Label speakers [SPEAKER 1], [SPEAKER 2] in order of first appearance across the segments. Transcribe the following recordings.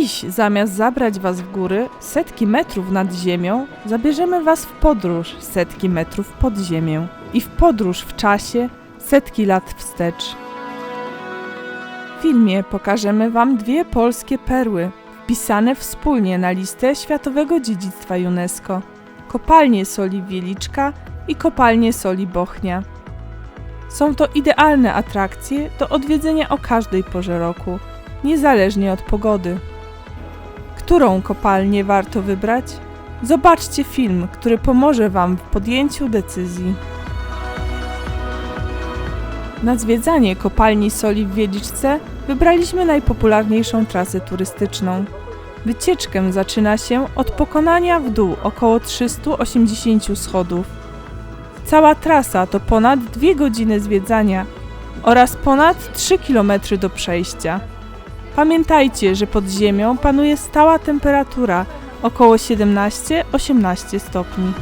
[SPEAKER 1] Dziś, zamiast zabrać Was w góry setki metrów nad ziemią, zabierzemy Was w podróż setki metrów pod ziemię i w podróż w czasie setki lat wstecz. W filmie pokażemy Wam dwie polskie perły, wpisane wspólnie na listę Światowego Dziedzictwa UNESCO. Kopalnie soli Wieliczka i kopalnie soli Bochnia. Są to idealne atrakcje do odwiedzenia o każdej porze roku, niezależnie od pogody. Którą kopalnię warto wybrać? Zobaczcie film, który pomoże Wam w podjęciu decyzji. Na zwiedzanie kopalni soli w Wieliczce wybraliśmy najpopularniejszą trasę turystyczną. Wycieczkę zaczyna się od pokonania w dół około 380 schodów. Cała trasa to ponad 2 godziny zwiedzania oraz ponad 3 km do przejścia. Pamiętajcie, że pod ziemią panuje stała temperatura około 17-18 stopni.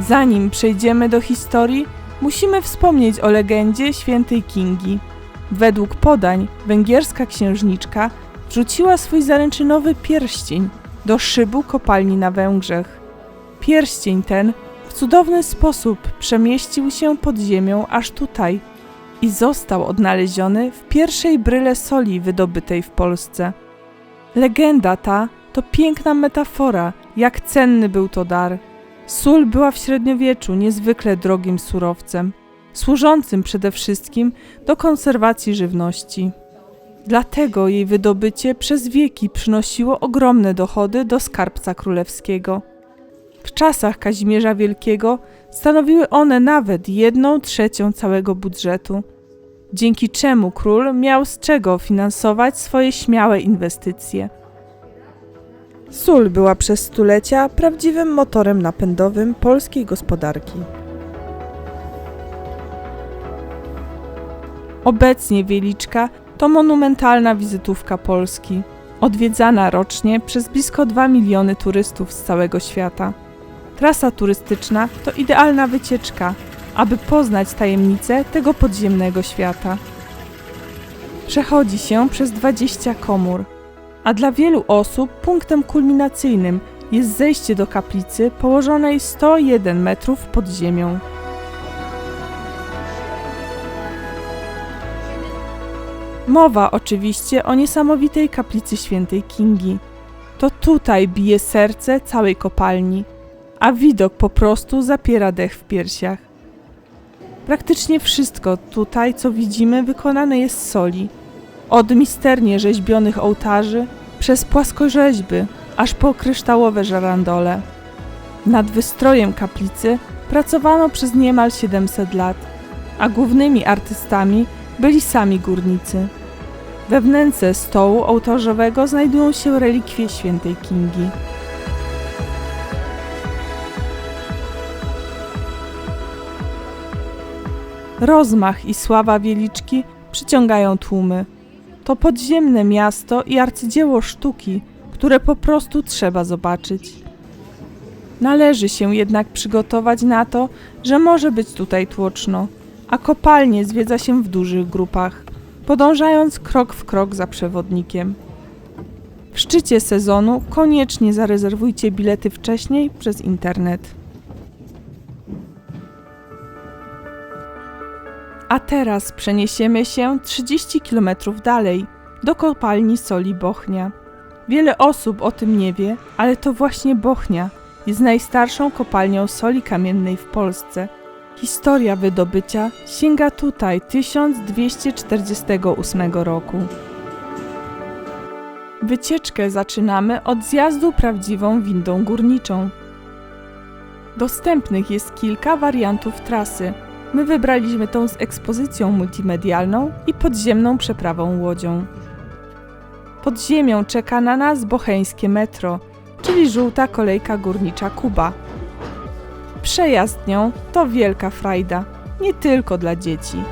[SPEAKER 1] Zanim przejdziemy do historii, musimy wspomnieć o legendzie świętej Kingi. Według podań węgierska księżniczka wrzuciła swój zaręczynowy pierścień do szybu kopalni na Węgrzech. Pierścień ten w cudowny sposób przemieścił się pod ziemią aż tutaj i został odnaleziony w pierwszej bryle soli wydobytej w Polsce. Legenda ta to piękna metafora, jak cenny był to dar. Sól była w średniowieczu niezwykle drogim surowcem, służącym przede wszystkim do konserwacji żywności. Dlatego jej wydobycie przez wieki przynosiło ogromne dochody do skarbca królewskiego. W czasach Kazimierza Wielkiego stanowiły one nawet jedną trzecią całego budżetu, dzięki czemu król miał z czego finansować swoje śmiałe inwestycje. Sól była przez stulecia prawdziwym motorem napędowym polskiej gospodarki. Obecnie Wieliczka to monumentalna wizytówka Polski, odwiedzana rocznie przez blisko 2 miliony turystów z całego świata. Trasa turystyczna to idealna wycieczka, aby poznać tajemnice tego podziemnego świata. Przechodzi się przez 20 komór, a dla wielu osób punktem kulminacyjnym jest zejście do kaplicy położonej 101 metrów pod ziemią. Mowa oczywiście o niesamowitej kaplicy świętej Kingi. To tutaj bije serce całej kopalni, a widok po prostu zapiera dech w piersiach. Praktycznie wszystko tutaj, co widzimy, wykonane jest z soli. Od misternie rzeźbionych ołtarzy, przez płaskorzeźby, aż po kryształowe żarandole. Nad wystrojem kaplicy pracowano przez niemal 700 lat, a głównymi artystami byli sami górnicy. We stołu ołtarzowego znajdują się relikwie świętej Kingi. Rozmach i sława Wieliczki przyciągają tłumy. To podziemne miasto i arcydzieło sztuki, które po prostu trzeba zobaczyć. Należy się jednak przygotować na to, że może być tutaj tłoczno, a kopalnie zwiedza się w dużych grupach, podążając krok w krok za przewodnikiem. W szczycie sezonu koniecznie zarezerwujcie bilety wcześniej przez internet. A teraz przeniesiemy się 30 km dalej, do kopalni soli Bochnia. Wiele osób o tym nie wie, ale to właśnie Bochnia jest najstarszą kopalnią soli kamiennej w Polsce. Historia wydobycia sięga tutaj 1248 roku. Wycieczkę zaczynamy od zjazdu prawdziwą windą górniczą. Dostępnych jest kilka wariantów trasy – My wybraliśmy tą z ekspozycją multimedialną i podziemną przeprawą łodzią. Pod ziemią czeka na nas bocheńskie metro, czyli żółta kolejka górnicza Kuba. Przejazd nią to wielka frajda, nie tylko dla dzieci.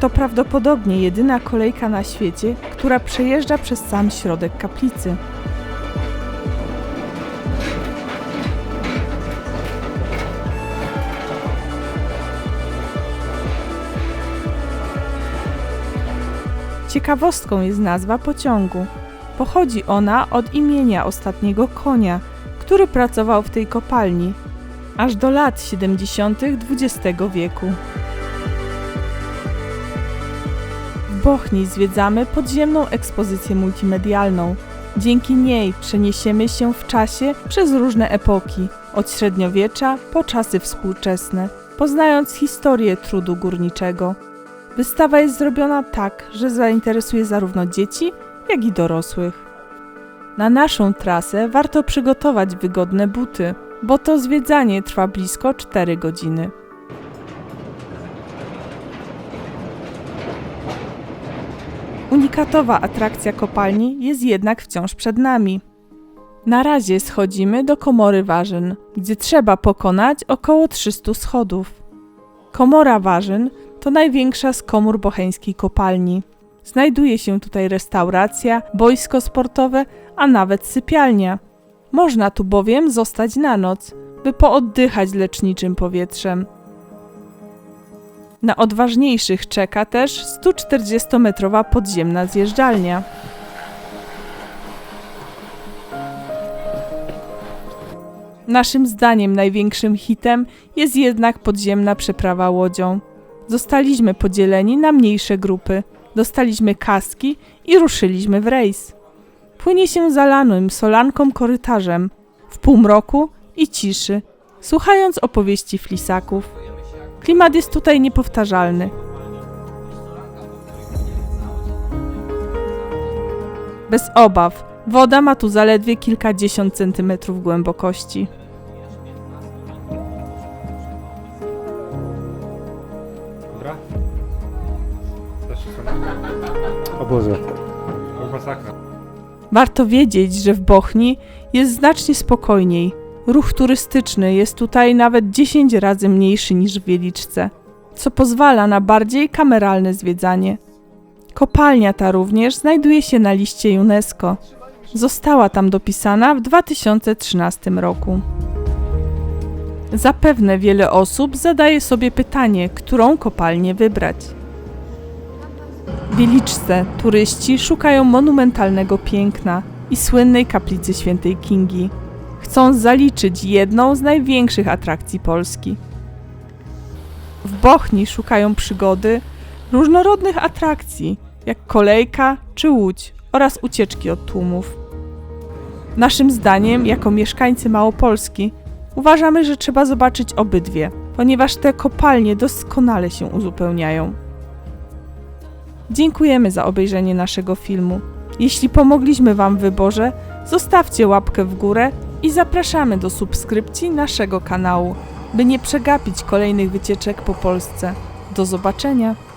[SPEAKER 1] To prawdopodobnie jedyna kolejka na świecie, która przejeżdża przez sam środek kaplicy. Ciekawostką jest nazwa pociągu. Pochodzi ona od imienia ostatniego konia, który pracował w tej kopalni, aż do lat 70. XX wieku. W Bochni zwiedzamy podziemną ekspozycję multimedialną. Dzięki niej przeniesiemy się w czasie przez różne epoki, od średniowiecza po czasy współczesne, poznając historię trudu górniczego. Wystawa jest zrobiona tak, że zainteresuje zarówno dzieci, jak i dorosłych. Na naszą trasę warto przygotować wygodne buty, bo to zwiedzanie trwa blisko 4 godziny. Unikatowa atrakcja kopalni jest jednak wciąż przed nami. Na razie schodzimy do komory warzyn, gdzie trzeba pokonać około 300 schodów. Komora warzyn to największa z komór bocheńskiej kopalni. Znajduje się tutaj restauracja, boisko sportowe, a nawet sypialnia. Można tu bowiem zostać na noc, by pooddychać leczniczym powietrzem. Na odważniejszych czeka też 140-metrowa podziemna zjeżdżalnia. Naszym zdaniem największym hitem jest jednak podziemna przeprawa łodzią. Zostaliśmy podzieleni na mniejsze grupy, dostaliśmy kaski i ruszyliśmy w rejs. Płynie się zalanym solanką korytarzem, w półmroku i ciszy, słuchając opowieści flisaków. Klimat jest tutaj niepowtarzalny. Bez obaw, woda ma tu zaledwie kilkadziesiąt centymetrów głębokości.
[SPEAKER 2] Dobra? Też są. Obozy. Masakra.
[SPEAKER 1] Warto wiedzieć, że w Bochni jest znacznie spokojniej. Ruch turystyczny jest tutaj nawet 10 razy mniejszy niż w Wieliczce, co pozwala na bardziej kameralne zwiedzanie. Kopalnia ta również znajduje się na liście UNESCO. Została tam dopisana w 2013 roku. Zapewne wiele osób zadaje sobie pytanie, którą kopalnię wybrać. W Wieliczce turyści szukają monumentalnego piękna i słynnej kaplicy świętej Kingi. Chcą zaliczyć jedną z największych atrakcji Polski. W Bochni szukają przygody, różnorodnych atrakcji, jak kolejka czy łódź oraz ucieczki od tłumów. Naszym zdaniem, jako mieszkańcy Małopolski, uważamy, że trzeba zobaczyć obydwie, ponieważ te kopalnie doskonale się uzupełniają. Dziękujemy za obejrzenie naszego filmu. Jeśli pomogliśmy Wam w wyborze, zostawcie łapkę w górę i zapraszamy do subskrypcji naszego kanału, by nie przegapić kolejnych wycieczek po Polsce. Do zobaczenia!